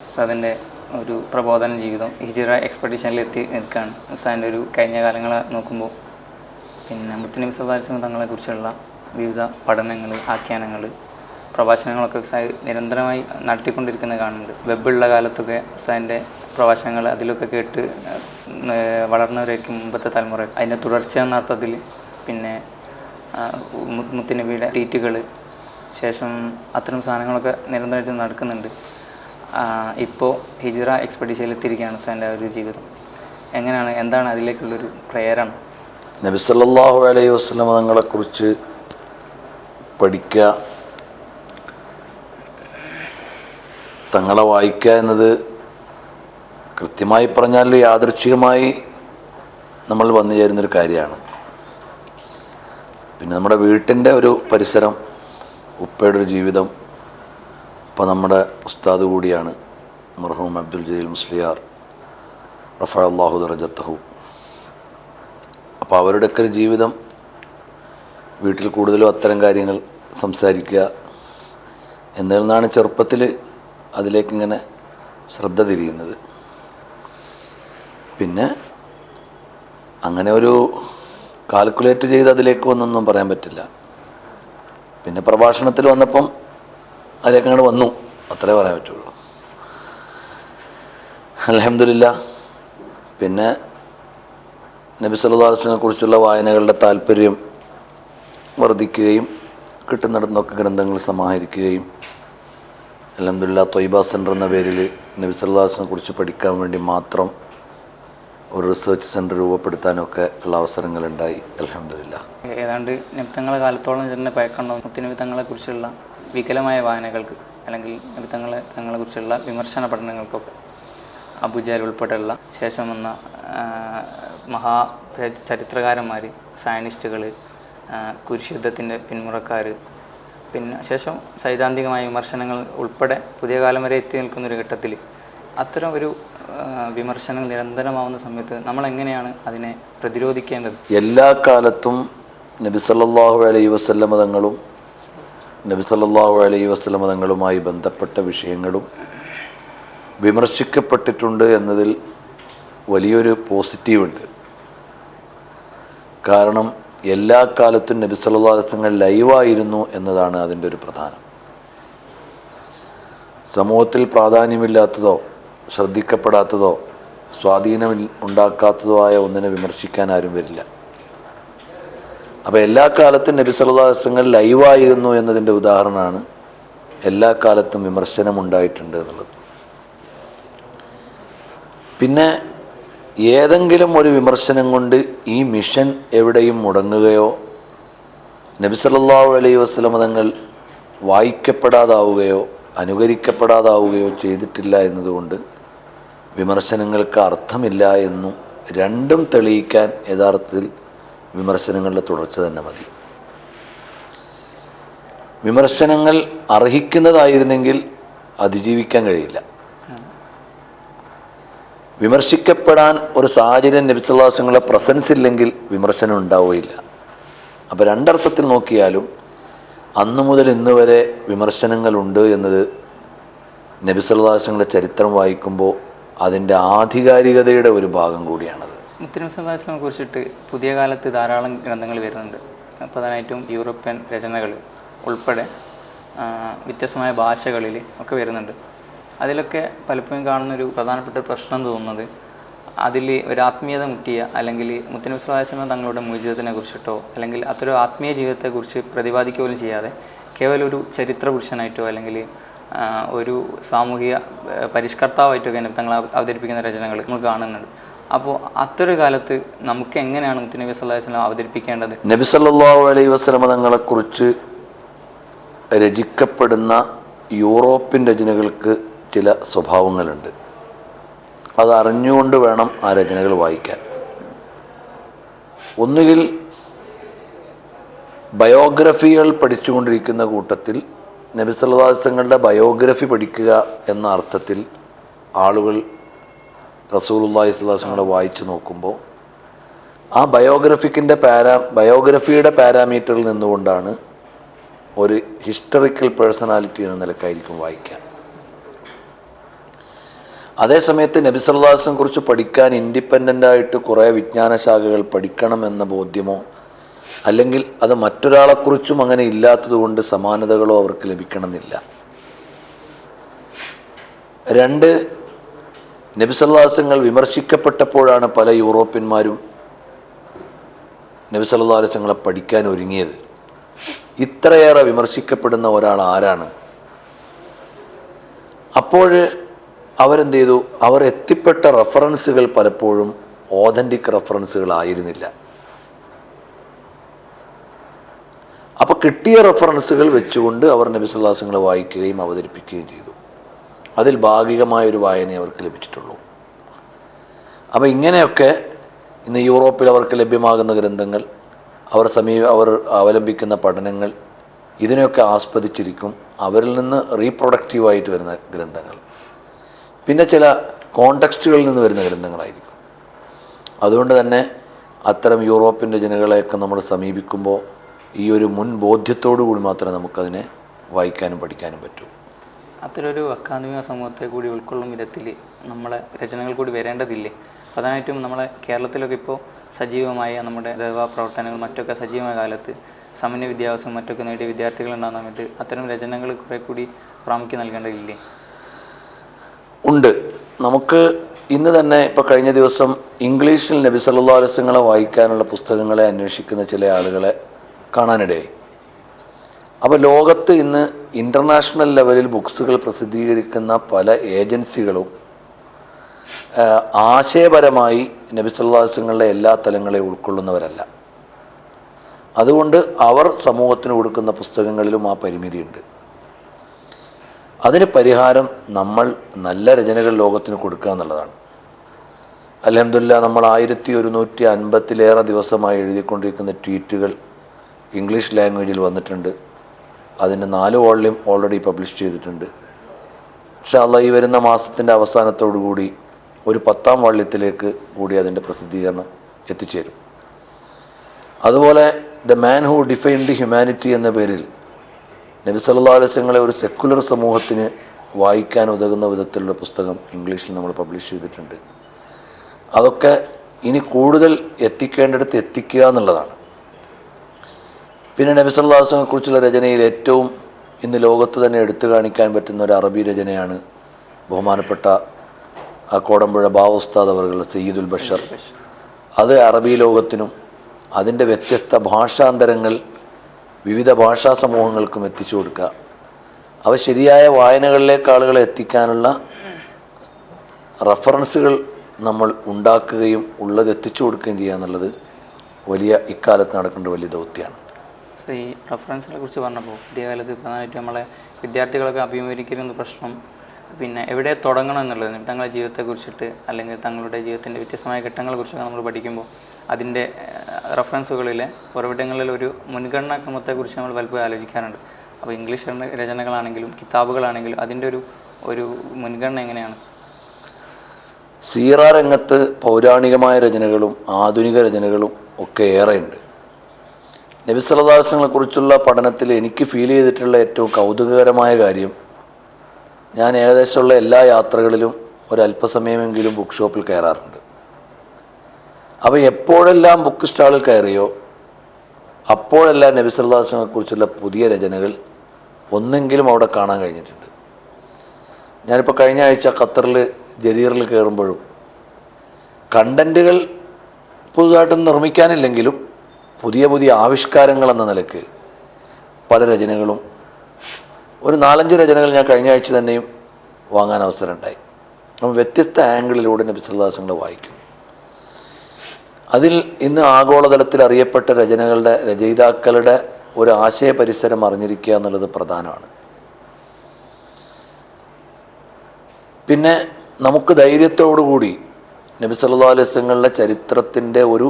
ഉസ്താദിന്റെ ഒരു പ്രബോധന ജീവിതം ഹിജിറ എക്സ്പെഡീഷനിൽ എത്തി നിൽക്കുകയാണ് ഉസ്താദിന്റെ ഒരു കഴിഞ്ഞ കാലങ്ങളെ നോക്കുമ്പോൾ പിന്നെ മുത്തനബി സദാലിസ്ലം തങ്ങളെക്കുറിച്ചുള്ള വിവിധ പഠനങ്ങൾ ആഖ്യാനങ്ങൾ പ്രഭാഷണങ്ങളൊക്കെ ഉസ്താദ് നിരന്തരമായി നടത്തിക്കൊണ്ടിരിക്കുന്നത് കാണുന്നുണ്ട്. വെബുള്ള കാലത്തൊക്കെ ഉസ്താദിന്റെ പ്രഭാഷണങ്ങൾ അതിലൊക്കെ കേട്ട് വളർന്നവരായിരിക്കും മുമ്പത്തെ തലമുറ. അതിന്റെ തുടർച്ച എന്ന അർത്ഥത്തിൽ പിന്നെ മുത്തുനബിയുടെ ട്വീറ്റുകൾ ശേഷം അത്തരം സാധനങ്ങളൊക്കെ നിരന്തരമായിട്ട് നടക്കുന്നുണ്ട്. ഇപ്പോൾ ഹിജിറ എക്സ്പെഡീഷനിൽ എത്തിയിരിക്കുകയാണ് സാറിന്റെ ഒരു ജീവിതം. എങ്ങനെയാണ് എന്താണ് അതിലേക്കുള്ളൊരു പ്രേരണ? നബി സല്ലല്ലാഹു അലൈഹി വസ്ലം തങ്ങളെക്കുറിച്ച് പഠിക്കുക തങ്ങളെ വായിക്കുക എന്നത് കൃത്യമായി പറഞ്ഞാൽ യാദൃച്ഛികമായി നമ്മൾ വന്നു ചേരുന്നൊരു കാര്യമാണ്. പിന്നെ നമ്മുടെ വീട്ടിന്റെ ഒരു പരിസരം ഉപ്പയുടെ ഒരു ജീവിതം ഇപ്പോൾ നമ്മുടെ ഉസ്താദ് കൂടിയാണ് മർഹൂം അബ്ദുൽ ജലീൽ മുസ്ലിയാർ. റഫ അള്ളാഹു റജത്തഹു അപ്പോൾ അവരുടെയൊക്കെ ഒരു ജീവിതം വീട്ടിൽ കൂടുതലും അത്തരം കാര്യങ്ങൾ സംസാരിക്കുക എന്നതിൽ നിന്നാണ് ചെറുപ്പത്തിൽ അതിലേക്കിങ്ങനെ ശ്രദ്ധ തിരിയുന്നത്. പിന്നെ അങ്ങനെ ഒരു കാൽക്കുലേറ്റ് ചെയ്ത് അതിലേക്ക് വന്നൊന്നും പറയാൻ പറ്റില്ല. പിന്നെ പ്രഭാഷണത്തിൽ വന്നപ്പം അതിലേക്ക് അങ്ങോട്ട് വന്നു. അത്രേ പറയാൻ പറ്റുള്ളൂ. അലഹമില്ല പിന്നെ നബി സല്ലാസിനെ കുറിച്ചുള്ള വായനകളുടെ താല്പര്യം വർദ്ധിക്കുകയും കിട്ടുന്നിടത്തുനിന്നൊക്കെ ഗ്രന്ഥങ്ങൾ സമാഹരിക്കുകയും അലഹമില്ല തൊയ്ബ സെന്റർ എന്ന പേരിൽ നബി സല്ലാസിനെ കുറിച്ച് പഠിക്കാൻ വേണ്ടി മാത്രം ഒരു റിസർച്ച് സെന്റർ രൂപപ്പെടുത്താനൊക്കെ ഉള്ള അവസരങ്ങളുണ്ടായി. അലഹമില്ല ഏതാണ്ട് നിമിത്തങ്ങളെ കാലത്തോളം തന്നെ പയക്കണ്ടോ? നിമിത്തങ്ങളെ തങ്ങളെക്കുറിച്ചുള്ള വികലമായ വായനകൾക്ക് അല്ലെങ്കിൽ തങ്ങളെ തങ്ങളെക്കുറിച്ചുള്ള വിമർശന പഠനങ്ങൾക്കൊക്കെ അബുജാൽ ഉൾപ്പെടെയുള്ള ശേഷം വന്ന മഹാ ചരിത്രകാരന്മാർ സയനിസ്റ്റുകൾ കുരിശുദ്ധത്തിന്റെ പിന്മുറക്കാർ പിന്നെ ശേഷം സൈദ്ധാന്തികമായ വിമർശനങ്ങൾ ഉൾപ്പെടെ പുതിയ കാലം വരെ എത്തി നിൽക്കുന്ന ഒരു ഘട്ടത്തിൽ അത്തരം ഒരു വിമർശനം നിരന്തരമാവുന്ന സമയത്ത് നമ്മൾ എങ്ങനെയാണ് അതിനെ പ്രതിരോധിക്കേണ്ടത്? എല്ലാ കാലത്തും നബി സല്ലല്ലാഹു അലൈഹി വസല്ലമ തങ്ങളും നബി സല്ലല്ലാഹു അലൈഹി വസല്ലമ തങ്ങളുമായി ബന്ധപ്പെട്ട വിഷയങ്ങളും വിമർശിക്കപ്പെട്ടിട്ടുണ്ട് എന്നതിൽ വലിയൊരു പോസിറ്റീവുണ്ട്. കാരണം എല്ലാ കാലത്തും നബി സല്ലല്ലാഹു ദിവസങ്ങൾ ലൈവായിരുന്നു എന്നതാണ് അതിന്റെ ഒരു പ്രധാനം. സമൂഹത്തിൽ പ്രാധാന്യമില്ലാത്തതോ ശ്രദ്ധിക്കപ്പെടാത്തതോ സ്വാധീനം ഉണ്ടാക്കാത്തതോ ആയ ഒന്നിനെ വിമർശിക്കാൻ ആരും വരില്ല. അപ്പോൾ എല്ലാ കാലത്തും നബി വസല്ലം ലൈവായിരുന്നു എന്നതിന്റെ ഉദാഹരണമാണ് എല്ലാ കാലത്തും വിമർശനം ഉണ്ടായിട്ടുണ്ട് എന്നുള്ളത്. പിന്നെ ഏതെങ്കിലും ഒരു വിമർശനം കൊണ്ട് ഈ മിഷൻ എവിടെയും മുടങ്ങുകയോ നബി സല്ലല്ലാഹു അലൈഹി വസല്ലം തങ്ങൾ വായിക്കപ്പെടാതാവുകയോ അനുകരിക്കപ്പെടാതാവുകയോ ചെയ്തിട്ടില്ല എന്നതുകൊണ്ട് വിമർശനങ്ങൾക്ക് അർത്ഥമില്ല എന്നും രണ്ടും തെളിയിക്കാൻ യഥാർത്ഥത്തിൽ വിമർശനങ്ങളുടെ തുടർച്ച തന്നെ മതി. വിമർശനങ്ങൾ അർഹിക്കുന്നതായിരുന്നെങ്കിൽ അതിജീവിക്കാൻ കഴിയില്ല. വിമർശിക്കപ്പെടാൻ ഒരു സാഹചര്യം നബിസുല്ലാസങ്ങളെ പ്രസൻസ് ഇല്ലെങ്കിൽ വിമർശനം ഉണ്ടാവുകയില്ല. അപ്പോൾ രണ്ടർത്ഥത്തിൽ നോക്കിയാലും അന്നു മുതൽ ഇന്ന് വരെ വിമർശനങ്ങളുണ്ട് എന്നത് നബിസുല്ലാസങ്ങളുടെ ചരിത്രം വായിക്കുമ്പോൾ അതിന്റെ ആധികാരികതയുടെ ഒരു ഭാഗം കൂടിയാണത്. മുത്തനബി സല്ലാസ്ലമെ കുറിച്ചിട്ട് പുതിയ കാലത്ത് ധാരാളം ഗ്രന്ഥങ്ങൾ വരുന്നുണ്ട്. പ്രധാനമായിട്ടും യൂറോപ്യൻ രചനകൾ ഉൾപ്പെടെ വ്യത്യസ്തമായ ഭാഷകളിൽ ഒക്കെ വരുന്നുണ്ട്. അതിലൊക്കെ പലപ്പോഴും കാണുന്നൊരു പ്രധാനപ്പെട്ട പ്രശ്നം തോന്നുന്നത് അതിൽ ഒരു ആത്മീയത മുട്ടിയ അല്ലെങ്കിൽ മുത്തനബി സ്വലാസ്ലമ തങ്ങളുടെ മൂജിതത്തിനെ കുറിച്ചിട്ടോ അല്ലെങ്കിൽ അത്തരം ആത്മീയ ജീവിതത്തെക്കുറിച്ച് പ്രതിപാദിക്കുക പോലും ചെയ്യാതെ കേവലം ഒരു ചരിത്ര പുരുഷനായിട്ടോ അല്ലെങ്കിൽ ഒരു സാമൂഹിക പരിഷ്കർത്താവായിട്ടോ പരിഷ്കർത്താവായിട്ടൊക്കെ തങ്ങൾ അവതരിപ്പിക്കുന്ന രചനകൾ നമ്മൾ കാണുന്നുണ്ട്. അപ്പോൾ അത്തൊരു കാലത്ത് നമുക്ക് എങ്ങനെയാണ് മുത്തു നബി അലൈഹി വസല്ലം അവതരിപ്പിക്കേണ്ടത്? നബി സല്ലല്ലാഹു അലൈഹി വസല്ലമ തങ്ങളെക്കുറിച്ച് രചിക്കപ്പെടുന്ന യൂറോപ്യൻ രചനകൾക്ക് ചില സ്വഭാവങ്ങളുണ്ട്. അത് അറിഞ്ഞുകൊണ്ട് വേണം ആ രചനകൾ വായിക്കാൻ. ഒന്നുകിൽ ബയോഗ്രഫികൾ പഠിച്ചുകൊണ്ടിരിക്കുന്ന കൂട്ടത്തിൽ നബി സല്ലല്ലാഹു അലൈഹി ബയോഗ്രഫി പഠിക്കുക എന്ന അർത്ഥത്തിൽ ആളുകൾ റസൂലുള്ളാഹി വസല്ലമയുടെ വായിച്ചു നോക്കുമ്പോൾ ആ ബയോഗ്രഫിക്കിന്റെ പാരാ ബയോഗ്രഫിയുടെ പാരാമീറ്ററിൽ നിന്നുകൊണ്ടാണ് ഒരു ഹിസ്റ്ററിക്കൽ പേഴ്സണാലിറ്റി എന്ന നിലക്കായിരിക്കും വായിക്കാൻ അതേസമയത്ത് നബി സല്ലാസിനെ കുറിച്ച് പഠിക്കാൻ ഇൻഡിപെൻഡന്റ് ആയിട്ട് കുറേ വിജ്ഞാന ശാഖകൾ പഠിക്കണമെന്ന ബോധ്യമോ അല്ലെങ്കിൽ അത് മറ്റൊരാളെക്കുറിച്ചും അങ്ങനെ ഇല്ലാത്തതുകൊണ്ട് സമാനതകളോ അവർക്ക് ലഭിക്കണമെന്നില്ല. രണ്ട് നബിസല്ലാസങ്ങൾ വിമർശിക്കപ്പെട്ടപ്പോഴാണ് പല യൂറോപ്യന്മാരും നബിസല്ലാസങ്ങളെ പഠിക്കാൻ ഒരുങ്ങിയത്. ഇത്രയേറെ വിമർശിക്കപ്പെടുന്ന ഒരാൾ ആരാണ്? അപ്പോൾ അവരെന്ത് ചെയ്തു അവർ എത്തിപ്പെട്ട റെഫറൻസുകൾ പലപ്പോഴും ഓതന്റിക് റെഫറൻസുകളായിരുന്നില്ല അപ്പോൾ കിട്ടിയ റെഫറൻസുകൾ വെച്ചുകൊണ്ട് അവർ നബിസുല്ലാസങ്ങൾ വായിക്കുകയും അവതരിപ്പിക്കുകയും ചെയ്തു. അതിൽ ഭാഗികമായൊരു വായന അവർക്ക് ലഭിച്ചിട്ടുള്ളൂ. അപ്പോൾ ഇങ്ങനെയൊക്കെ ഇന്ന് യൂറോപ്പിൽ അവർക്ക് ലഭ്യമാകുന്ന ഗ്രന്ഥങ്ങൾ അവർ സമീപ അവർ അവലംബിക്കുന്ന പഠനങ്ങൾ ഇതിനെയൊക്കെ ആസ്വദിച്ചിരിക്കും അവരിൽ നിന്ന് റീപ്രൊഡക്റ്റീവായിട്ട് വരുന്ന ഗ്രന്ഥങ്ങൾ. പിന്നെ ചില കോണ്ടക്സ്റ്റുകളിൽ നിന്ന് വരുന്ന ഗ്രന്ഥങ്ങളായിരിക്കും. അതുകൊണ്ട് തന്നെ അത്തരം യൂറോപ്പിന്റെ ജനങ്ങളെയൊക്കെ നമ്മൾ സമീപിക്കുമ്പോൾ ഈ ഒരു മുൻ ബോധ്യത്തോടു കൂടി മാത്രമേ നമുക്കതിനെ വായിക്കാനും പഠിക്കാനും പറ്റൂ. അത്തരൊരു അക്കാദമിക സമൂഹത്തെ കൂടി ഉൾക്കൊള്ളും വിധത്തിൽ നമ്മളെ രചനകൾ കൂടി വരേണ്ടതില്ലേ? പ്രധാനമായിട്ടും നമ്മളെ കേരളത്തിലൊക്കെ ഇപ്പോൾ സജീവമായ നമ്മുടെ ദേവാ പ്രവർത്തനങ്ങൾ മറ്റൊക്കെ സജീവമായ കാലത്ത് സമന്യ വിദ്യാഭ്യാസം മറ്റൊക്കെ നേടിയ വിദ്യാർത്ഥികളുണ്ടാകുന്ന സമയത്ത് അത്തരം രചനകൾ കുറേ കൂടി പ്രാമുഖ്യം നൽകേണ്ടതില്ലേ? ഉണ്ട്. നമുക്ക് ഇന്ന് തന്നെ ഇപ്പോൾ കഴിഞ്ഞ ദിവസം ഇംഗ്ലീഷിൽ നബി സല്ലാ അലസ്യങ്ങളെ വായിക്കാനുള്ള പുസ്തകങ്ങളെ അന്വേഷിക്കുന്ന ചില ആളുകളെ കാണാനിടയായി. അപ്പോൾ ലോകത്ത് ഇന്ന് ഇന്റർനാഷണൽ ലെവലിൽ ബുക്സുകൾ പ്രസിദ്ധീകരിക്കുന്ന പല ഏജൻസികളും ആശയപരമായി നബി സല്ലാ അലസ്യങ്ങളുടെ എല്ലാ തലങ്ങളെയും ഉൾക്കൊള്ളുന്നവരല്ല. അതുകൊണ്ട് അവർ സമൂഹത്തിന് കൊടുക്കുന്ന പുസ്തകങ്ങളിലും ആ പരിമിതിയുണ്ട്. അതിന് പരിഹാരം നമ്മൾ നല്ല രചനകൾ ലോകത്തിന് കൊടുക്കുക എന്നുള്ളതാണ്. അലഹമില്ല നമ്മൾ ആയിരത്തി ഒരുന്നൂറ്റി അൻപത്തിലേറെ ദിവസമായി എഴുതിക്കൊണ്ടിരിക്കുന്ന ട്വീറ്റുകൾ ഇംഗ്ലീഷ് ലാംഗ്വേജിൽ വന്നിട്ടുണ്ട്. അതിന്റെ നാല് വോളിയം ഓൾറെഡി പബ്ലിഷ് ചെയ്തിട്ടുണ്ട്. പക്ഷേ അല്ല ഈ വരുന്ന മാസത്തിന്റെ അവസാനത്തോടു കൂടി ഒരു പത്താം വള്ളിയത്തിലേക്ക് കൂടി അതിന്റെ പ്രസിദ്ധീകരണം എത്തിച്ചേരും. അതുപോലെ the man who defined humanity എന്ന പേരിൽ നബി സല്ലാ ഒരു സെക്കുലർ സമൂഹത്തിന് വായിക്കാൻ ഉതകുന്ന വിധത്തിലുള്ള പുസ്തകം ഇംഗ്ലീഷിൽ നമ്മൾ പബ്ലിഷ് ചെയ്തിട്ടുണ്ട്. അതൊക്കെ ഇനി കൂടുതൽ എത്തിക്കേണ്ടിടത്ത് എത്തിക്കുക എന്നുള്ളതാണ്. പിന്നെ നബി സല്ലാ വസ്ലമെ കുറിച്ചുള്ള രചനയിൽ ഏറ്റവും ഇന്ന് ലോകത്ത് തന്നെ എടുത്തു കാണിക്കാൻ പറ്റുന്ന ഒരു അറബി രചനയാണ് ബഹുമാനപ്പെട്ട ആ കോടമ്പുഴ ബാവുസ്താദ് അവർ സയ്യിദുൽ ബഷർ. അത് അറബി ലോകത്തിനും അതിന്റെ വ്യത്യസ്ത ഭാഷാന്തരങ്ങൾ വിവിധ ഭാഷാ സമൂഹങ്ങൾക്കും എത്തിച്ചു കൊടുക്കുക. അവ ശരിയായ വായനകളിലേക്ക് ആളുകളെ എത്തിക്കാനുള്ള റഫറൻസുകൾ നമ്മൾ ഉണ്ടാക്കുകയും ഉള്ളത് എത്തിച്ചു കൊടുക്കുകയും ചെയ്യുക എന്നുള്ളത് വലിയ ഇക്കാലത്ത് നടക്കേണ്ട വലിയ ദൗത്യമാണ്. സോ ഈ റെഫറൻസിനെ കുറിച്ച് പറഞ്ഞപ്പോൾ പുതിയ കാലത്ത് പ്രധാനമായിട്ടും നമ്മളെ വിദ്യാർത്ഥികളൊക്കെ അഭിമുഖീകരിക്കുന്ന പ്രശ്നം പിന്നെ എവിടെ തുടങ്ങണം എന്നുള്ളത് തങ്ങളുടെ ജീവിതത്തെക്കുറിച്ചിട്ട് അല്ലെങ്കിൽ തങ്ങളുടെ ജീവിതത്തിന്റെ വ്യത്യസ്തമായ ഘട്ടങ്ങളെക്കുറിച്ചൊക്കെ നമ്മൾ പഠിക്കുമ്പോൾ അതിന്റെ റെഫറൻസുകളിലെ ഉറവിടങ്ങളിൽ ഒരു മുൻഗണനാ ക്രമത്തെക്കുറിച്ച് നമ്മൾ പലപ്പോഴും ആലോചിക്കാറുണ്ട്. അപ്പോൾ ഇംഗ്ലീഷ് രചന- രചനകളാണെങ്കിലും കിതാബുകളാണെങ്കിലും അതിന്റെ ഒരു ഒരു മുൻഗണന എങ്ങനെയാണ്? സീറ രംഗത്ത് പൗരാണികമായ രചനകളും ആധുനിക രചനകളും ഒക്കെ ഏറെയുണ്ട്. നബി കുറിച്ചുള്ള പഠനത്തിൽ എനിക്ക് ഫീൽ ചെയ്തിട്ടുള്ള ഏറ്റവും കൗതുകകരമായ കാര്യം ഞാൻ ഏകദേശമുള്ള എല്ലാ യാത്രകളിലും ഒരല്പസമയമെങ്കിലും ബുക്ക് ഷോപ്പിൽ കയറാറുണ്ട്. അപ്പോൾ എപ്പോഴെല്ലാം ബുക്ക് സ്റ്റാളിൽ കയറിയോ അപ്പോഴെല്ലാം നബി കുറിച്ചുള്ള പുതിയ രചനകൾ ഒന്നെങ്കിലും അവിടെ കാണാൻ കഴിഞ്ഞിട്ടുണ്ട്. ഞാനിപ്പോൾ കഴിഞ്ഞ ആഴ്ച ഖത്തറിൽ ജരീറിൽ കയറുമ്പോഴും കണ്ടന്റുകൾ പുതുതായിട്ടൊന്നും നിർമ്മിക്കാനില്ലെങ്കിലും പുതിയ പുതിയ ആവിഷ്കാരങ്ങൾ എന്ന നിലയ്ക്ക് പല രചനകളും ഒരു നാലഞ്ച് രചനകൾ ഞാൻ കഴിഞ്ഞ ആഴ്ച തന്നെയും വാങ്ങാൻ അവസരം ഉണ്ടായി അപ്പം വ്യത്യസ്ത ആംഗിളിലൂടെ നബി നബിസുല്ലാസങ്ങൾ വായിക്കുന്നു അതിൽ ഇന്ന് ആഗോളതലത്തിൽ അറിയപ്പെട്ട രചനകളുടെ രചയിതാക്കളുടെ ഒരു ആശയ പരിസരം അറിഞ്ഞിരിക്കുക എന്നുള്ളത് പ്രധാനമാണ്. പിന്നെ നമുക്ക് ധൈര്യത്തോടുകൂടി നബി സല്ലാ അലൈസ്ങ്ങളുടെ ചരിത്രത്തിന്റെ ഒരു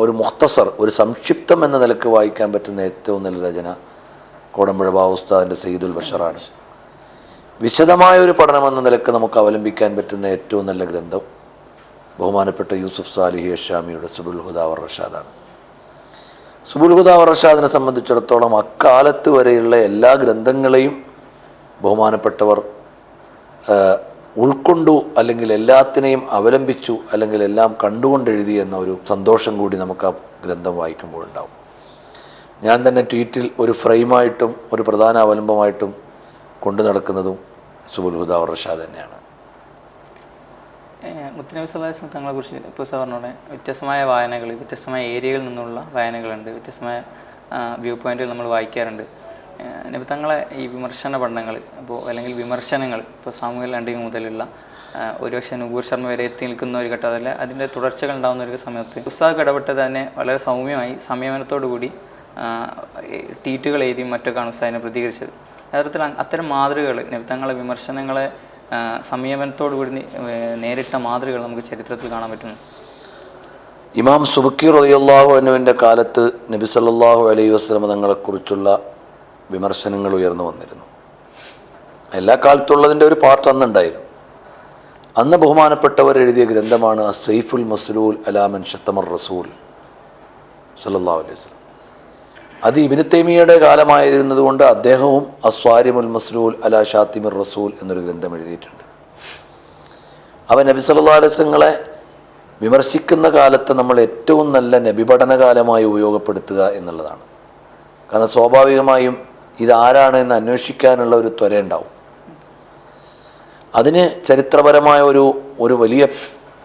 ഒരു മുഖ്തസർ ഒരു സംക്ഷിപ്തം എന്ന നിലയ്ക്ക് വായിക്കാൻ പറ്റുന്ന ഏറ്റവും നല്ല രചന കോടമ്പുഴ ബാവുസ്താദിന്റെ സയ്യിദുൽ ബഷറാണ്. വിശദമായ ഒരു പഠനം എന്ന നിലയ്ക്ക് നമുക്ക് അവലംബിക്കാൻ പറ്റുന്ന ഏറ്റവും നല്ല ഗ്രന്ഥം ബഹുമാനപ്പെട്ട യൂസുഫ് സാലിഹി അഷാമിയുടെ സുബുൽ ഹുദാവർ റഷാദാണ്. സുബുൽ ഹുദാവർ റഷാദിനെ സംബന്ധിച്ചിടത്തോളം അക്കാലത്ത് വരെയുള്ള എല്ലാ ഗ്രന്ഥങ്ങളെയും ബഹുമാനപ്പെട്ടവർ ഉൾക്കൊണ്ടു അല്ലെങ്കിൽ എല്ലാത്തിനെയും അവലംബിച്ചു അല്ലെങ്കിൽ എല്ലാം കണ്ടുകൊണ്ട് എഴുതി എന്ന ഒരു സന്തോഷം കൂടി നമുക്ക് ആ ഗ്രന്ഥം വായിക്കുമ്പോഴുണ്ടാവും ഞാൻ തന്നെ ട്വീറ്റിൽ ഒരു ഫ്രെയിമായിട്ടും ഒരു പ്രധാന അവലംബമായിട്ടും കൊണ്ടു നടക്കുന്നതും സുബുൽഹുദ റഷാദ് തന്നെയാണ്. മുത്തനബി സല്ലാസ്ലം തങ്ങളെക്കുറിച്ച് ഇപ്പോൾ സാറിനോട് വ്യത്യസ്തമായ വായനകൾ വ്യത്യസ്തമായ ഏരിയകളിൽ നിന്നുള്ള വായനകളുണ്ട് വ്യത്യസ്തമായ വ്യൂ പോയിന്റുകൾ നമ്മൾ വായിക്കാറുണ്ട്. ഏഹ് നബി തങ്ങളെ ഈ വിമർശന പഠനങ്ങൾ അപ്പോൾ അല്ലെങ്കിൽ വിമർശനങ്ങൾ ഇപ്പോൾ സാമൂഹ്യ ലണ്ടിങ് മുതലുള്ള ഒരുപക്ഷെ നുപൂർ ശർമ്മ വരെ എത്തി നിൽക്കുന്ന ഒരു ഘട്ടം അതല്ല അതിന്റെ തുടർച്ചകൾ ഉണ്ടാകുന്ന ഒരു സമയത്ത് പുസ്തകം ഇടപെട്ട് തന്നെ വളരെ സൗമ്യമായി സംയമനത്തോടു കൂടി ട്വീറ്റുകൾ എഴുതിയും മറ്റൊക്കെയാണ് ഉസ്താദിനെ പ്രതികരിച്ചത്. യഥാർത്ഥത്തിൽ അത്തരം മാതൃകകൾ നബി തങ്ങളെ വിമർശനങ്ങളെ സംയമനത്തോടു കൂടി നേരിട്ട മാതൃകകൾ നമുക്ക് ചരിത്രത്തിൽ കാണാൻ പറ്റുന്നു. ഇമാം സുബക്കി റളിയല്ലാഹു അനുവിന്റെ കാലത്ത് നബി സല്ലല്ലാഹു അലൈഹി തങ്ങളെക്കുറിച്ചുള്ള വിമർശനങ്ങൾ ഉയർന്നു വന്നിരുന്നു. എല്ലാ കാലത്തുള്ളതിന്റെ ഒരു പാർട്ട് അന്നുണ്ടായിരുന്നു. അന്ന് ബഹുമാനപ്പെട്ടവർ എഴുതിയ ഗ്രന്ഥമാണ് സെയ്ഫുൽ മസ്ലൂൽ അലാമൻ ഷത്തമർ റസൂൽ സല്ലാ വസല്ലം. അത് ഇബിന് തൈമിയയുടെ കാലമായിരുന്നതുകൊണ്ട് അദ്ദേഹവും അസ്വാരിമുൽ മസ്ലൂൽ അല ഷാത്തിമിർ റസൂൽ എന്നൊരു ഗ്രന്ഥം എഴുതിയിട്ടുണ്ട്. അവൻ നബി സല്ലാ അലൈഹി വസല്ലങ്ങളെ വിമർശിക്കുന്ന കാലത്ത് നമ്മൾ ഏറ്റവും നല്ല നബി പഠനകാലമായി ഉപയോഗപ്പെടുത്തുക എന്നുള്ളതാണ്. കാരണം സ്വാഭാവികമായും ഇതാരാണ് എന്ന് അന്വേഷിക്കാനുള്ള ഒരു ത്വര ഉണ്ടാവും അതിന് ചരിത്രപരമായ ഒരു ഒരു വലിയ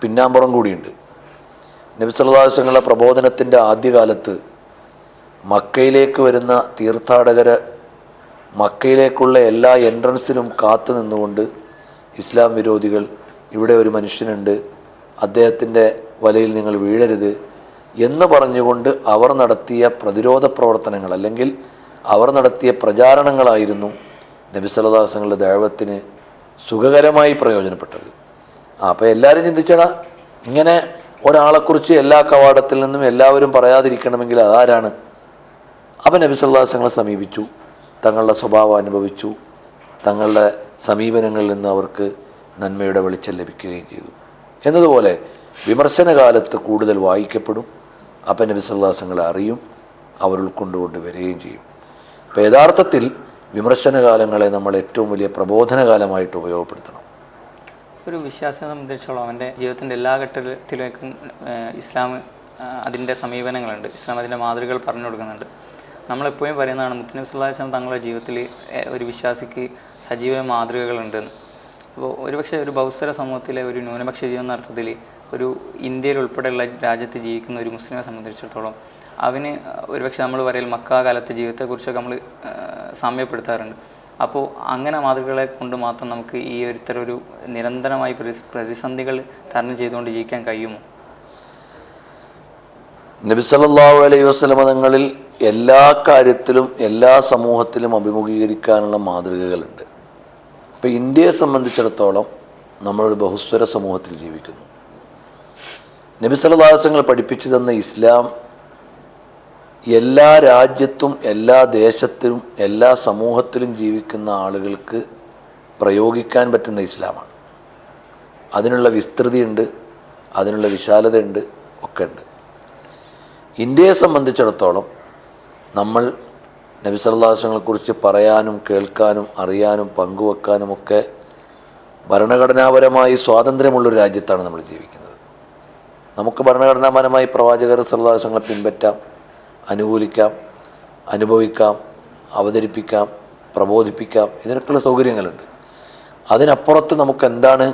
പിന്നാമ്പുറം കൂടിയുണ്ട്. നബി വസല്ലങ്ങളുടെ പ്രബോധനത്തിന്റെ ആദ്യകാലത്ത് മക്കയിലേക്ക് വരുന്ന തീർത്ഥാടകരെ മക്കയിലേക്കുള്ള എല്ലാ എൻട്രൻസിലും കാത്തു നിന്നുകൊണ്ട് ഇസ്ലാം വിരോധികൾ ഇവിടെ ഒരു മനുഷ്യനുണ്ട് അദ്ദേഹത്തിന്റെ വലയിൽ നിങ്ങൾ വീഴരുത് എന്ന് പറഞ്ഞുകൊണ്ട് അവർ നടത്തിയ പ്രതിരോധ പ്രവർത്തനങ്ങൾ അല്ലെങ്കിൽ അവർ നടത്തിയ പ്രചാരണങ്ങളായിരുന്നു നബി സല്ലല്ലാഹുങ്ങളുടെ ദൈവത്തിന് സുഖകരമായി പ്രയോജനപ്പെട്ടത്. അപ്പോൾ എല്ലാവരും ചിന്തിച്ചടാ ഇങ്ങനെ ഒരാളെക്കുറിച്ച് എല്ലാ കവാടത്തിൽ നിന്നും എല്ലാവരും പറയാതിരിക്കണമെങ്കിൽ അതാരാണ്? അപ്പം നബി സല്ലാസങ്ങളെ സമീപിച്ചു തങ്ങളുടെ സ്വഭാവം അനുഭവിച്ചു തങ്ങളുടെ സമീപനങ്ങളിൽ നിന്ന് അവർക്ക് നന്മയുടെ വെളിച്ചം ലഭിക്കുകയും ചെയ്തു. എന്നതുപോലെ വിമർശന കാലത്ത് കൂടുതൽ വായിക്കപ്പെടും അപ്പം നബി അറിയും അവർ ഉൾക്കൊണ്ടുകൊണ്ട് വരികയും ചെയ്യും. അപ്പോൾ യഥാർത്ഥത്തിൽ വിമർശനകാലങ്ങളെ നമ്മൾ ഏറ്റവും വലിയ പ്രബോധന കാലമായിട്ട് ഉപയോഗപ്പെടുത്തണം. ഒരു വിശ്വാസിയെ സംബന്ധിച്ചോളം അവന്റെ ജീവിതത്തിന്റെ എല്ലാ ഘട്ടത്തിലേക്കും ഇസ്ലാം അതിന്റെ സമീപനങ്ങളുണ്ട്. ഇസ്ലാം അതിന്റെ മാതൃകകൾ പറഞ്ഞു കൊടുക്കുന്നുണ്ട്. നമ്മളെപ്പോഴും പറയുന്നതാണ് മുത്തനബി അലൈഹി വസല്ലം തങ്ങളുടെ ജീവിതത്തിൽ ഒരു വിശ്വാസിക്ക് സജീവ മാതൃകകളുണ്ടെന്ന് അപ്പോൾ ഒരുപക്ഷെ ഒരു ബൗസര സമൂഹത്തിലെ ഒരു ന്യൂനപക്ഷ ജീവൻ എന്ന അർത്ഥത്തിൽ ഒരു ഇന്ത്യയിൽ ഉൾപ്പെടെയുള്ള രാജ്യത്ത് ജീവിക്കുന്ന ഒരു മുസ്ലിമെ സംബന്ധിച്ചിടത്തോളം അവന് ഒരുപക്ഷെ നമ്മൾ പറയൽ മക്കാകാലത്തെ ജീവിതത്തെക്കുറിച്ചൊക്കെ നമ്മൾ സാമ്യപ്പെടുത്താറുണ്ട്. അപ്പോൾ അങ്ങനെ മാതൃകകളെ കൊണ്ട് മാത്രം നമുക്ക് ഈ ഒരു ഇത്തരം ഒരു നിരന്തരമായി പ്രതി- പ്രതിസന്ധികൾ തരണം ചെയ്തുകൊണ്ട് ജീവിക്കാൻ കഴിയുമോ? നബി സല്ലല്ലാഹു അലൈഹി വസല്ലമ തങ്ങളിൽ എല്ലാ കാര്യത്തിലും എല്ലാ സമൂഹത്തിലും അഭിമുഖീകരിക്കാനുള്ള മാതൃകകളുണ്ട്. ഇപ്പോൾ ഇന്ത്യയെ സംബന്ധിച്ചിടത്തോളം നമ്മളൊരു ബഹുസ്വര സമൂഹത്തിൽ ജീവിക്കുന്നു. നബി സല്ലല്ലാഹുങ്ങൾ പഠിപ്പിച്ചു തന്ന ഇസ്ലാം എല്ലാ രാജ്യത്തും എല്ലാ ദേശത്തിലും എല്ലാ സമൂഹത്തിലും ജീവിക്കുന്ന ആളുകൾക്ക് പ്രയോഗിക്കാൻ പറ്റുന്ന ഇസ്ലാമാണ്. അതിനുള്ള വിസ്തൃതിയുണ്ട് അതിനുള്ള വിശാലതയുണ്ട് ഒക്കെ ഉണ്ട്. ഇന്ത്യയെ സംബന്ധിച്ചിടത്തോളം നമ്മൾ നബി കുറിച്ച് പറയാനും കേൾക്കാനും അറിയാനും പങ്കുവെക്കാനും ഒക്കെ ഭരണഘടനാപരമായി സ്വാതന്ത്ര്യമുള്ളൊരു രാജ്യത്താണ് നമ്മൾ ജീവിക്കുന്നത്. നമുക്ക് ഭരണഘടനാപരമായി പ്രവാചകർ സല്ലാസങ്ങളെ പിൻപറ്റാം. അനുകൂലിക്കാം അനുഭവിക്കാം അവതരിപ്പിക്കാം പ്രബോധിപ്പിക്കാം ഇതിനൊക്കെയുള്ള സൗകര്യങ്ങളുണ്ട്. അതിനപ്പുറത്ത് നമുക്ക് എന്താണ്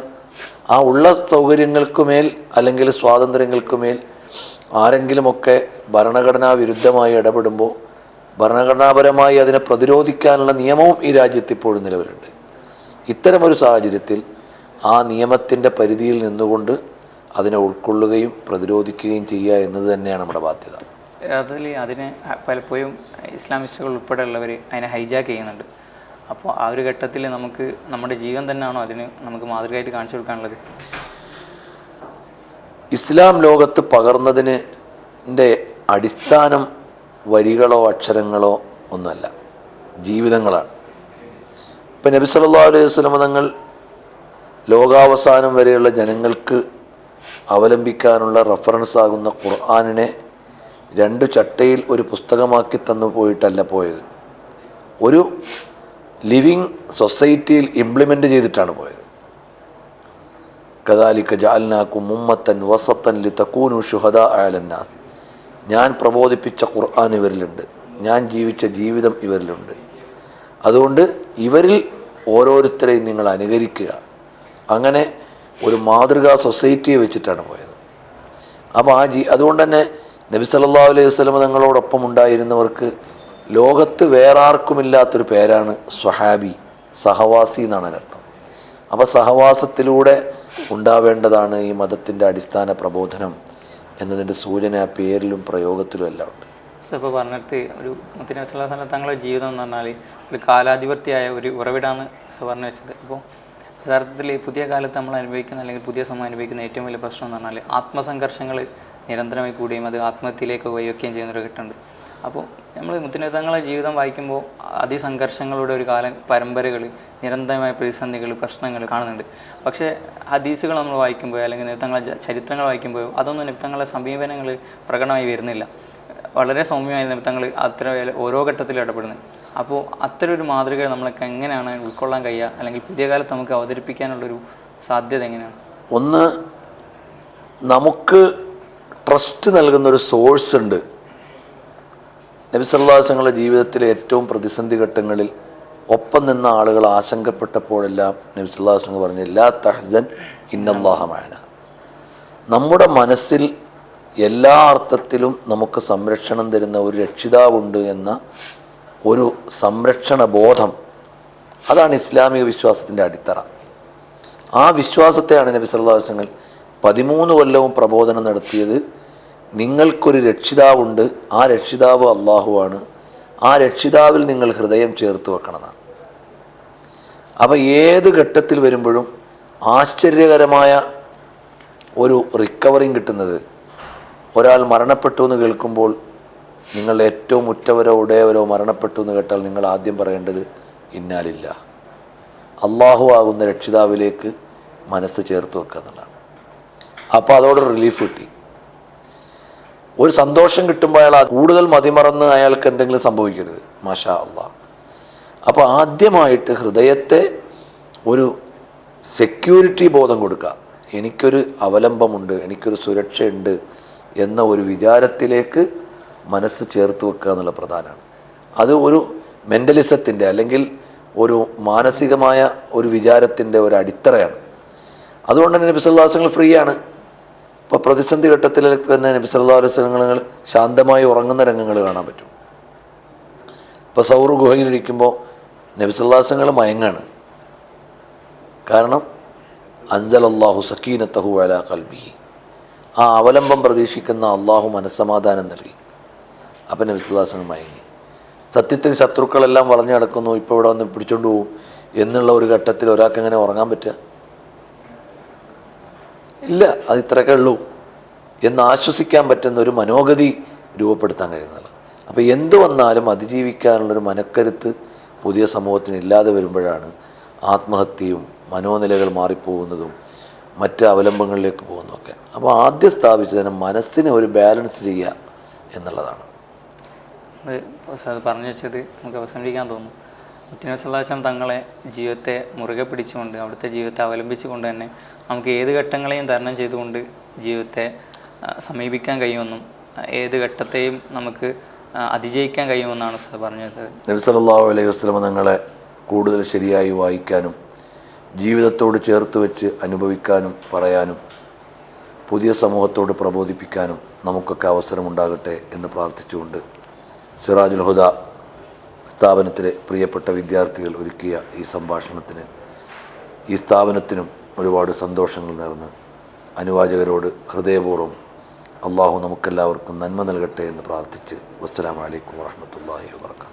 ആ ഉള്ള സൗകര്യങ്ങൾക്കുമേൽ അല്ലെങ്കിൽ സ്വാതന്ത്ര്യങ്ങൾക്കുമേൽ ആരെങ്കിലുമൊക്കെ ഭരണഘടനാ വിരുദ്ധമായി ഇടപെടുമ്പോൾ ഭരണഘടനാപരമായി അതിനെ പ്രതിരോധിക്കാനുള്ള നിയമവും ഈ രാജ്യത്ത് ഇപ്പോഴും നിലവിലുണ്ട്. ഇത്തരമൊരു സാഹചര്യത്തിൽ ആ നിയമത്തിന്റെ പരിധിയിൽ നിന്നുകൊണ്ട് അതിനെ ഉൾക്കൊള്ളുകയും പ്രതിരോധിക്കുകയും ചെയ്യുക എന്നത് തന്നെയാണ് നമ്മുടെ ബാധ്യത. അതിൽ അതിന് പലപ്പോഴും ഇസ്ലാമിസ്റ്റുകൾ ഉൾപ്പെടെയുള്ളവർ അതിനെ ഹൈജാക്ക് ചെയ്യുന്നുണ്ട്. അപ്പോൾ ആ ഒരു ഘട്ടത്തിൽ നമുക്ക് നമ്മുടെ ജീവൻ തന്നെയാണോ അതിന് നമുക്ക് മാതൃകയായിട്ട് കാണിച്ചു കൊടുക്കാനുള്ളത്? ഇസ്ലാം ലോകത്ത് പകർന്നതിന് അടിസ്ഥാനം വരികളോ അക്ഷരങ്ങളോ ഒന്നുമല്ല. ജീവിതങ്ങളാണ്. ഇപ്പം നബി സല്ലല്ലാഹു അലൈഹി സ്വലമ തങ്ങൾ ലോകാവസാനം വരെയുള്ള ജനങ്ങൾക്ക് അവലംബിക്കാനുള്ള റഫറൻസ് ആകുന്ന ഖുർആാനിനെ രണ്ട് ചട്ടയിൽ ഒരു പുസ്തകമാക്കി തന്നു പോയിട്ടല്ല പോയത്. ഒരു ലിവിങ് സൊസൈറ്റിയിൽ ഇംപ്ലിമെന്റ് ചെയ്തിട്ടാണ് പോയത്. കദാലിക്ക ജാൽനാക്കും മുമ്മത്തൻ വസത്തൻ ലി തക്കൂനു ഷുഹദ അയലന്നാസ് ഞാൻ പ്രബോധിപ്പിച്ച ഖുർആൻ ഇവരിലുണ്ട്. ഞാൻ ജീവിച്ച ജീവിതം ഇവരിലുണ്ട്. അതുകൊണ്ട് ഇവരിൽ ഓരോരുത്തരെയും നിങ്ങൾ അനുകരിക്കുക. അങ്ങനെ ഒരു മാതൃകാ സൊസൈറ്റിയെ വെച്ചിട്ടാണ് പോയത്. അപ്പോൾ ആ ജി അതുകൊണ്ട് തന്നെ നബി സല്ലാ അലൈഹി വസ്ലമ തങ്ങളോടൊപ്പം ഉണ്ടായിരുന്നവർക്ക് ലോകത്ത് വേറെ ആർക്കുമില്ലാത്തൊരു പേരാണ് സ്വഹാബി സഹവാസി എന്നാണ് അതിനർത്ഥം അപ്പോൾ സഹവാസത്തിലൂടെ ഉണ്ടാവേണ്ടതാണ് ഈ മതത്തിന്റെ അടിസ്ഥാന പ്രബോധനം എന്നതിന്റെ സൂചന ആ പേരിലും പ്രയോഗത്തിലും എല്ലാം ഉണ്ട്. ഇപ്പോൾ പറഞ്ഞിടത്ത് ഒരു മുത്തിന തങ്ങളുടെ ജീവിതം എന്ന് പറഞ്ഞാൽ ഒരു കാലാധിപത്യായ ഒരു ഉറവിടാന്ന് പറഞ്ഞു വെച്ചത്. അപ്പോൾ യഥാർത്ഥത്തിൽ പുതിയ കാലത്ത് നമ്മൾ അനുഭവിക്കുന്ന അല്ലെങ്കിൽ പുതിയ സമയം അനുഭവിക്കുന്ന ഏറ്റവും വലിയ പ്രശ്നം എന്ന് പറഞ്ഞാൽ ആത്മസംഘർഷങ്ങൾ നിരന്തരമായി കൂടുകയും അത് ആത്മഹത്യയിലേക്ക് ചെയ്യുന്ന ഒരു ഘട്ടമുണ്ട്. അപ്പോൾ നമ്മൾ മുത്തിനത്തങ്ങളെ ജീവിതം വായിക്കുമ്പോൾ അതിസംഘർഷങ്ങളുടെ ഒരു കാല പരമ്പരകൾ നിരന്തരമായ പ്രതിസന്ധികൾ പ്രശ്നങ്ങൾ കാണുന്നുണ്ട്. പക്ഷേ ഹദീസുകൾ നമ്മൾ വായിക്കുമ്പോൾ അല്ലെങ്കിൽ നിത്തങ്ങളെ ചരിത്രങ്ങൾ വായിക്കുമ്പോൾ അതൊന്നും നിത്തങ്ങളെ സമീപനങ്ങൾ പ്രകടമായി വരുന്നില്ല. വളരെ സൗമ്യമായ നിമിത്തങ്ങൾ അത്ര ഓരോ ഘട്ടത്തിലും ഇടപെടുന്നത്. അപ്പോൾ അത്തരം ഒരു മാതൃക നമ്മൾക്ക് എങ്ങനെയാണ് ഉൾക്കൊള്ളാൻ കഴിയുക? അല്ലെങ്കിൽ പുതിയ കാലത്ത് നമുക്ക് അവതരിപ്പിക്കാനുള്ളൊരു സാധ്യത എങ്ങനെയാണ്? ഒന്ന് നമുക്ക് ട്രസ്റ്റ് നൽകുന്നൊരു സോഴ്സ് ഉണ്ട്. നബിസല്ലാസങ്ങളുടെ ജീവിതത്തിലെ ഏറ്റവും പ്രതിസന്ധി ഘട്ടങ്ങളിൽ ഒപ്പം നിന്ന ആളുകൾ ആശങ്കപ്പെട്ടപ്പോഴെല്ലാം നബി പറഞ്ഞ എല്ലാ തഹ്സൻ ഇന്നല്ലാഹമായന നമ്മുടെ മനസ്സിൽ എല്ലാ അർത്ഥത്തിലും നമുക്ക് സംരക്ഷണം തരുന്ന ഒരു രക്ഷിതാവുണ്ട് എന്ന ഒരു സംരക്ഷണ ബോധം അതാണ് ഇസ്ലാമിക വിശ്വാസത്തിന്റെ അടിത്തറ. ആ വിശ്വാസത്തെയാണ് നബി പതിമൂന്ന് കൊല്ലവും പ്രബോധനം നടത്തിയത് നിങ്ങൾക്കൊരു രക്ഷിതാവുണ്ട്. ആ രക്ഷിതാവ് അള്ളാഹുവാണ്. ആ രക്ഷിതാവിൽ നിങ്ങൾ ഹൃദയം ചേർത്ത് വെക്കണമെന്നാണ് അപ്പോൾ ഏത് ഘട്ടത്തിൽ വരുമ്പോഴും ആശ്ചര്യകരമായ ഒരു റിക്കവറിങ് കിട്ടുന്നത് ഒരാൾ മരണപ്പെട്ടു എന്ന് കേൾക്കുമ്പോൾ നിങ്ങൾ ഏറ്റവും ഉറ്റവരോ ഉടയവരോ മരണപ്പെട്ടു എന്ന് കേട്ടാൽ നിങ്ങൾ ആദ്യം പറയേണ്ടത് ഇന്നാലില്ല. അള്ളാഹു ആകുന്ന രക്ഷിതാവിലേക്ക് മനസ്സ് ചേർത്ത് വെക്കുക എന്നുള്ളതാണ്. അപ്പോൾ അതോടെ റിലീഫ് കിട്ടി. ഒരു സന്തോഷം കിട്ടുമ്പോൾ അയാൾ കൂടുതൽ മതിമറന്ന് അയാൾക്ക് എന്തെങ്കിലും സംഭവിക്കരുത്. മാഷാ അല്ല അപ്പോൾ ആദ്യമായിട്ട് ഹൃദയത്തെ ഒരു സെക്യൂരിറ്റി ബോധം കൊടുക്കുക. എനിക്കൊരു അവലംബമുണ്ട് എനിക്കൊരു സുരക്ഷയുണ്ട് എന്ന ഒരു വിചാരത്തിലേക്ക് മനസ്സ് ചേർത്ത് വെക്കുക എന്നുള്ള പ്രധാനമാണ്. അത് ഒരു മെന്റലിസത്തിന്റെ അല്ലെങ്കിൽ ഒരു മാനസികമായ ഒരു വിചാരത്തിന്റെ ഒരു അടിത്തറയാണ്. അതുകൊണ്ട് തന്നെ നബി സല്ലാസങ്ങൾ ഫ്രീ ആണ് ഇപ്പോൾ പ്രതിസന്ധി ഘട്ടത്തിൽ തന്നെ നബി സല്ലാ അലുസലങ്ങൾ ശാന്തമായി ഉറങ്ങുന്ന രംഗങ്ങൾ കാണാൻ പറ്റും. ഇപ്പോൾ സൗർ ഗുഹയിലിരിക്കുമ്പോൾ നബി സല്ലാസങ്ങൾ മയങ്ങാണ്. കാരണം അഞ്ചൽ അള്ളാഹു സക്കീനത്തഹു അല കൽബിഹി ആ അവലംബം പ്രതീക്ഷിക്കുന്ന അള്ളാഹു മനസ്സമാധാനം നൽകി. അപ്പം നബി സല്ലാസങ്ങൾ മയങ്ങി. സത്യത്തിൽ ശത്രുക്കളെല്ലാം വളഞ്ഞു നടക്കുന്നു ഇപ്പോൾ ഇവിടെ വന്ന് പിടിച്ചോണ്ട് പോകും എന്നുള്ള ഒരു ഘട്ടത്തിൽ ഒരാൾക്ക് എങ്ങനെ ഉറങ്ങാൻ പറ്റുക? ഇല്ല അത് ഇത്രയൊക്കെ ഉള്ളൂ. എന്ന് ആശ്വസിക്കാൻ പറ്റുന്ന ഒരു മനോഗതി രൂപപ്പെടുത്താൻ കഴിയുന്നില്ല അപ്പോൾ എന്തു വന്നാലും അതിജീവിക്കാനുള്ളൊരു മനക്കരുത്ത് പുതിയ സമൂഹത്തിന് ഇല്ലാതെ വരുമ്പോഴാണ് ആത്മഹത്യയും മനോനിലകൾ മാറിപ്പോകുന്നതും മറ്റ് അവലംബങ്ങളിലേക്ക് പോകുന്നതൊക്കെ. അപ്പോൾ ആദ്യം സ്ഥാപിച്ചതിന് മനസ്സിനെ ഒരു ബാലൻസ് ചെയ്യുക എന്നുള്ളതാണ്. പറഞ്ഞു വെച്ചത് നമുക്ക് അവസാനിപ്പിക്കാൻ തോന്നുന്നു. മുത്തിനാശം തങ്ങളെ ജീവിതത്തെ മുറുകെ പിടിച്ചുകൊണ്ട് അവിടുത്തെ ജീവിതത്തെ അവലംബിച്ചുകൊണ്ട് തന്നെ നമുക്ക് ഏത് ഘട്ടങ്ങളെയും തരണം ചെയ്തുകൊണ്ട് ജീവിതത്തെ സമീപിക്കാൻ കഴിയുമെന്നും ഏത് ഘട്ടത്തെയും നമുക്ക് അതിജയിക്കാൻ കഴിയുമെന്നാണ് ഉസ്താദ് പറഞ്ഞു വെച്ചത് നബി സല്ലല്ലാഹു അലൈഹി വസല്ലം നിങ്ങളെ കൂടുതൽ ശരിയായി വായിക്കാനും ജീവിതത്തോട് ചേർത്ത് വെച്ച് അനുഭവിക്കാനും പറയാനും പുതിയ സമൂഹത്തോട് പ്രബോധിപ്പിക്കാനും നമുക്കൊക്കെ അവസരമുണ്ടാകട്ടെ എന്ന് പ്രാർത്ഥിച്ചുകൊണ്ട് സിറാജുൽ ഹുദ സ്ഥാപനത്തിലെ പ്രിയപ്പെട്ട വിദ്യാർത്ഥികൾ ഒരുക്കിയ ഈ സംഭാഷണത്തിന് ഈ സ്ഥാപനത്തിനും ഒരുപാട് സന്തോഷങ്ങൾ നേർന്ന് അനുവാചകരോട് ഹൃദയപൂർവം അള്ളാഹു നമുക്കെല്ലാവർക്കും നന്മ നൽകട്ടെ എന്ന് പ്രാർത്ഥിച്ച് വസ്സലാമലൈക്കും വാഹമത്തല്ലാഹി വാബർക്കാത്തു